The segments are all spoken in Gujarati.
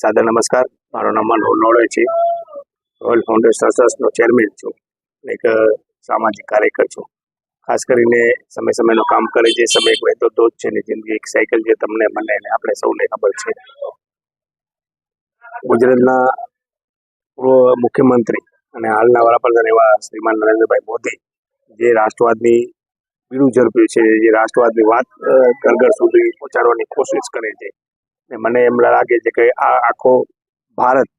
સાદર નમસ્કાર. મારું નામ મનોહર નોડે છે. રોયલ ફાઉન્ડેશન ટ્રસ્ટનો ચેરમેન છું. એક સામાજિક કાર્યકર છું. ખાસ કરીને સમય સમયનું કામ કરે છે, સમય વહેતો તો જ છે ને જિંદગી એક સાયકલ જે તમને મને અને આપણે સૌને ખબર છે. ગુજરાતના પૂર્વ મુખ્યમંત્રી અને હાલના વડાપ્રધાન એવા શ્રીમાન નરેન્દ્રભાઈ મોદી, જે રાષ્ટ્રવાદની બીડું ઝડપ્યું છે, જે રાષ્ટ્રવાદની વાત ઘર ઘર સુધી પહોંચાડવાની કોશિશ કરે છે. ને મને એમ લાગે છે કે આ આખો ભારત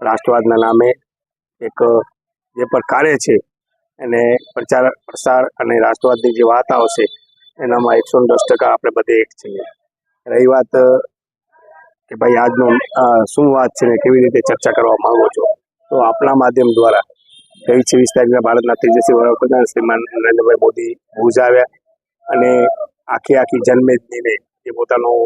રાષ્ટ્રવાદના નામે એક જે પર કાર્ય છે એને પ્રચાર, પ્રસાર અને રાષ્ટ્રવાદની જે વાત આવશે, એનામાં એકસો દસ ટકા આપણે બધે એક છીએ. રહી વાત કે ભાઈ આજનો શું વાત છે ને કેવી રીતે ચર્ચા કરવા માંગો છો? તો આપણા માધ્યમ દ્વારા ગઈ છવ્વીસ તારીખના ભારતના તેજસ્વી વડાપ્રધાન શ્રીમાન નરેન્દ્રભાઈ મોદી ભુજ આવ્યા અને આખી આખી જન્મેદનીને જે પોતાનું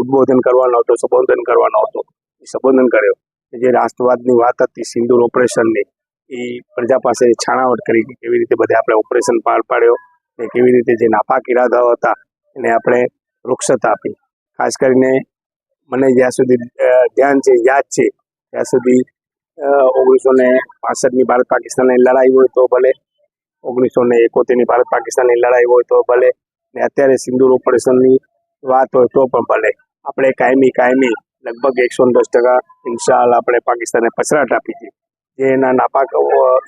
ઉદબોધન કરવાનો હતો, સંબોધન કરવાનો હતો. એ સંબોધન કર્યો. જે રાષ્ટ્રવાદની વાત હતી, સિંદૂર ઓપરેશનની, એ પ્રજા પાસે છાણાવટ કરી કે કેવી રીતે બધે આપણે ઓપરેશન પાર પાડ્યો, ને કેવી રીતે જે નાપાક ઇરાદાઓ હતા, એને આપણે વૃક્ષત આપી. ખાસ કરીને મને જ્યાં સુધી ધ્યાન છે, યાદ છે, ત્યાં સુધી ઓગણીસો ને પાસઠની ભારત પાકિસ્તાનની લડાઈ હોય તો ભલે ઓગણીસો ને એકોતેરની ભારત પાકિસ્તાનની લડાઈ હોય તો ભલે, ને અત્યારે સિંદૂર ઓપરેશનની વાત હોય તો પણ ભલે. આપણે કાયમી કાયમી લગભગ એકસો દસ ટકા ઇન્શાલ આપણે પાકિસ્તાનને પછરાટ આપી છે. જે એના નાપાક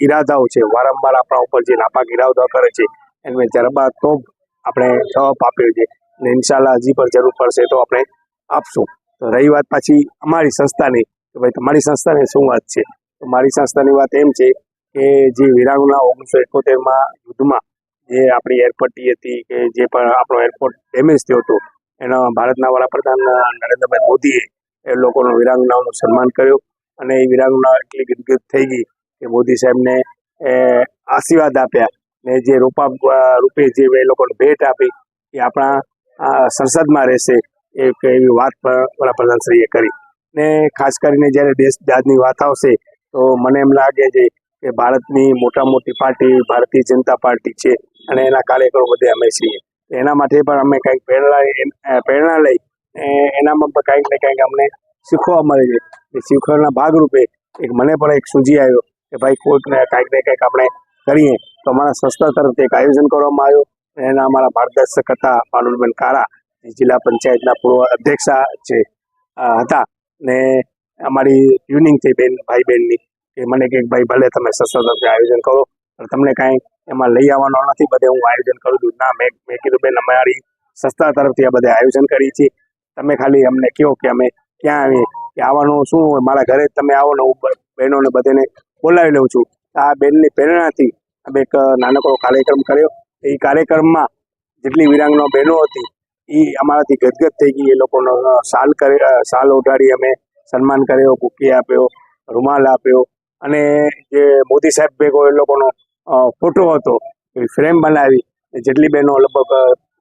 ઈરાદાઓ છે, વારંવાર આપણા ઉપર જે નાપાક ઈરાદા કરે છે એને જરબા તો આપણે જવાબ આપ્યો છે અને ઇન્શાલ્લાહ હજી પણ જરૂર પડશે તો આપણે આપશું. તો રહી વાત પાછી અમારી સંસ્થાની, કે ભાઈ તમારી સંસ્થાની શું વાત છે? તો મારી સંસ્થાની વાત એમ છે કે જે વિરાંગના ઓગણીસો એકોતેરમાં યુદ્ધમાં જે આપણી એરપટ્ટી હતી કે જે પણ આપણો એરપોર્ટ ડેમેજ થયો હતો એના ભારતના વડાપ્રધાન નરેન્દ્રભાઈ મોદીએ એ લોકોનું વિરાંગનાઓનું સન્માન કર્યું અને એ વિરાંગના એટલી ગદગદ થઈ ગઈ કે મોદી સાહેબને આશીર્વાદ આપ્યા ને જે રૂપા રૂપે જે એ લોકોને ભેટ આપી એ આપણા સંસદમાં રહેશે એક એવી વાત પણ વડાપ્રધાનશ્રીએ કરી. ને ખાસ કરીને જ્યારે દેશ દાદની વાત આવશે તો મને એમ લાગે છે કે ભારતની મોટા મોટી પાર્ટી ભારતીય જનતા પાર્ટી છે અને એના કાર્યકરો બધે અમે છીએ. એના માટે પણ અમે કંઈક પ્રેરણા પ્રેરણા લઈ એનામાં પણ કંઈક ને કંઈક અમને શીખવા મળે છે એ શીખવાના ભાગરૂપે એક મને પણ એક સૂજી આવ્યો કે ભાઈ કોઈકને કંઈક ને કંઈક આપણે કરીએ. તો અમારા સંસ્થા તરફથી એક આયોજન કરવામાં આવ્યું. એના અમારા માર્ગદર્શક હતા પાનુલબેન કારા જિલ્લા પંચાયતના પૂર્વ અધ્યક્ષા છે હતા. ને અમારી ટ્યુનિંગ થઈ બેન, ભાઈ બહેનની કે મને કે ભાઈ ભલે તમે સંસ્થા તરફથી આયોજન કરો. પણ તમને કાંઈ એમાં લઈ આવવાનો નથી. બધે હું આયોજન કરું છું. ના, મેં મેં કીધું બેન અમારી સંસ્થા તરફથી આ બધે આયોજન કરી છે તમે ખાલી અમને કહો કે અમે ક્યાં આવીએ, કે આવવાનું શું હોય મારા ઘરે જ તમે આવો ને હું બહેનોને બધાને બોલાવી લઉં છું. આ બેનની પ્રેરણાથી અમે એક નાનકડો કાર્યક્રમ કર્યો. એ કાર્યક્રમમાં જેટલી વિરાંગનો બહેનો હતી, એ અમારાથી ગદગદ થઈ ગઈ. એ લોકોનો સાલ કરે સાલ ઓઢાડી અમે સન્માન કર્યો કુકી આપ્યો, રૂમાલ આપ્યો. અને જે મોદી સાહેબ ભેગો એ લોકોનો ફોટો હતો. એ ફ્રેમ બનાવી જેટલી બહેનો લગભગ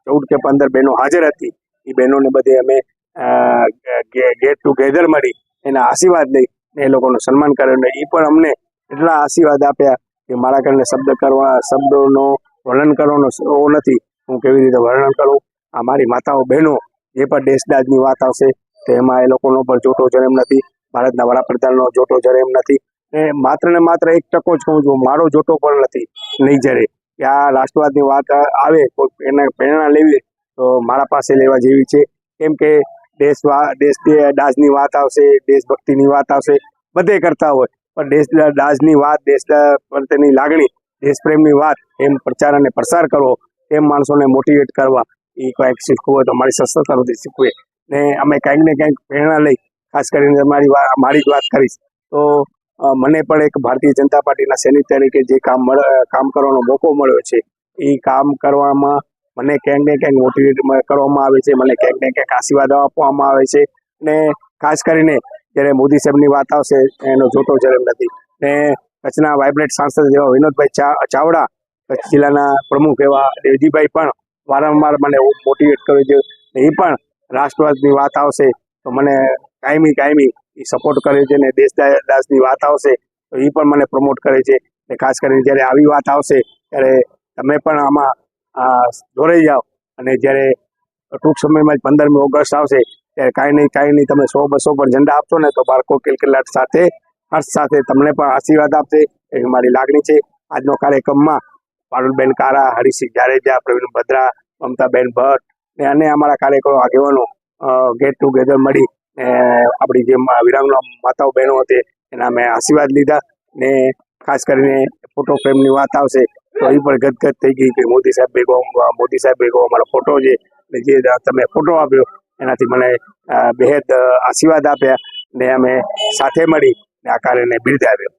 ચૌદ કે પંદર બહેનો હાજર હતી, એ બહેનોને બધે અમે ગેટ ટુગેધર મળી, એના આશીર્વાદ લઈ એ લોકોનું સન્માન કર્યું એ પણ અમને એટલા આશીર્વાદ આપ્યા કે મારા કારણે શબ્દ કરવા, શબ્દોનો વર્ણન કરવાનો એવો નથી. હું કેવી રીતે વર્ણન કરું? આ મારી માતાઓ, બહેનો, જે પણ દેશદાજની વાત આવશે તો એમાં એ લોકોનો પણ જોટો જરેમ નથી. ભારતના વડાપ્રધાનનો જોટો જરેમ નથી. ને માત્ર ને માત્ર એક ટકો જ કહું છું. મારો જોટો પણ નથી. નહીં જરે કે આ રાષ્ટ્રવાદની વાત આવે, કોઈ એને પ્રેરણા લેવી તો મારા પાસે લેવા જેવી છે. કેમ કે દેશ દેશ દાજની વાત આવશે, દેશભક્તિની વાત આવશે, બધે કરતા હોય. પણ દેશ દાજની વાત, દેશ પ્રત્યેની લાગણી, દેશપ્રેમની વાત, એમ પ્રચાર અને પ્રસાર કરવો એમ માણસોને મોટિવેટ કરવા, એ કંઈક શીખવું હોય તો અમારી સંસ્થા શીખવીએ શીખવે ને અમે કંઈક ને કંઈક પ્રેરણા લઈ, ખાસ કરીને મારી મારી જ વાત કરીશ. તો મને પણ એક ભારતીય જનતા પાર્ટીના સૈનિક તરીકે જે કામ કામ કરવાનો મોકો મળ્યો છે, એ કામ કરવામાં મને ક્યાંક ને ક્યાંક મોટિવેટ કરવામાં આવે છે, મને ક્યાંક ને ક્યાંક આશીર્વાદ આપવામાં આવે છે ને ખાસ કરીને જ્યારે મોદી સાહેબની વાત આવશે, એનો જોતો જરેમ નથી. ને કચ્છના વાઇબ્રેટ સાંસદ જેવા વિનોદભાઈ ચાવડા, કચ્છ જિલ્લાના પ્રમુખ એવા દેવજીભાઈ પણ વારંવાર મને મોટિવેટ કર્યું છે એ પણ રાષ્ટ્રવાદની વાત આવશે, તો મને કાયમી કાયમી એ સપોર્ટ કરે છે ને દેશ દાસની વાત આવશે, તો એ પણ મને પ્રમોટ કરે છે. ને ખાસ કરીને જ્યારે આવી વાત આવશે, ત્યારે તમે પણ આમાં જોડાઈ જાઓ. અને જ્યારે ટૂંક સમયમાં જ પંદરમી ઓગસ્ટ આવશે, ત્યારે કાંઈ નહીં કાંઈ નહીં, તમે સો બસો પર ઝંડા આપશો ને, તો બાળકો કિલકિલાટ સાથે, હર્ષ સાથે તમને પણ આશીર્વાદ આપશે. એવી મારી લાગણી છે. આજનો કાર્યક્રમમાં પારુલબેન કારા હરિસિંહ જાડેજા, પ્રવીણ ભદ્રા, મમતાબેન ભટ્ટ ને અને અમારા કાર્યકરો આગેવાનો ગેટ ટુગેધર મળી આપણી જે વિરાંગના માતાઓ બહેનો હતી, એના મેં આશીર્વાદ લીધા ને ખાસ કરીને ફોટો ફ્રેમની વાત આવશે, તો એ પણ ગદગદ થઈ ગઈ કે મોદી સાહેબ ભેગો મોદી સાહેબ ભેગો અમારો ફોટો છે ને જે તમે ફોટો આપ્યો, એનાથી મને બેહદ આશીર્વાદ આપ્યા ને અમે સાથે મળી ને આ કાર્યને બિરદાવ્યો.